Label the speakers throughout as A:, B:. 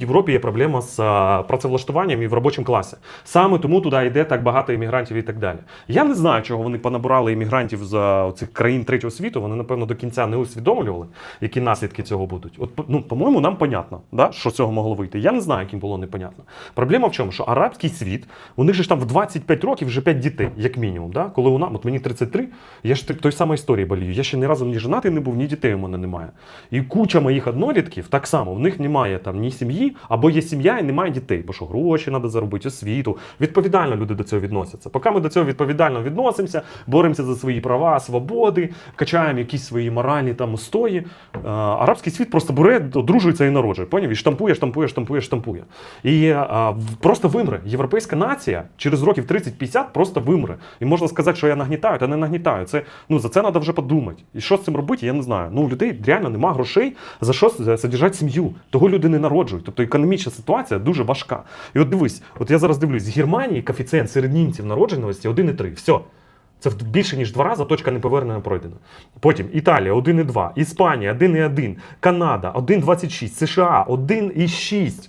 A: Європі є проблема з працевлаштуванням і в робочому класі. Саме тому туди йде так багато іммігрантів і так далі. Я не знаю, чого вони понабирали іммігрантів з цих країн третього світу. Вони, напевно, до кінця не усвідомлювали, які наслідки цього будуть. От, ну, по-моєму, нам понятно, да, що цього могло вийти. Я не знаю, яким було непонятно. Проблема в чому? Що арабський світ, у них же ж там в 25 років вже 5 дітей, як мінімум. Да? Коли у нас, от мені 33, я ж той самої історії болію. Я ще ні разу ні женатий не був, ні дітей у мене немає. І куча моїх однолітків так само, в них немає там ні сім'ї, або є сім'я і немає дітей, бо що гроші треба заробити, освіту. Відповідально люди до цього відносяться. Поки ми до цього відповідально відносимося, боремося за свої права, свободи, качаємо якісь свої моральні там устої. е, Арабський світ просто бере, одружується і народжує. Поняв? І штампує, штампує, штампує, штампує. І е, просто вимре. Європейська нація через років 30-50 просто вимре. І можна сказати, що я нагнітаю, та не нагнітаю. Це ну за це треба вже подумати. І що з цим робити, я не знаю. Ну у людей реально нема грошей за що содержати сім'ю. Того люди не народжують. Тобто економічна ситуація дуже важка. І от дивись, от я зараз дивлюсь, з Германії коефіцієнт серед німців народженості 1,3. Все. Це більше ніж два рази точка неповернення пройдена. Потім Італія 1,2, Іспанія 1,1, Канада 1,26, США 1,6.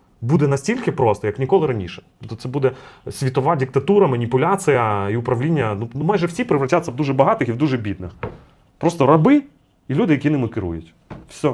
A: буде настільки просто, як ніколи раніше. Тобто це буде світова диктатура, маніпуляція і управління. Ну, майже всі превратяться в дуже багатих і в дуже бідних. Просто раби і люди, які ними керують. Все.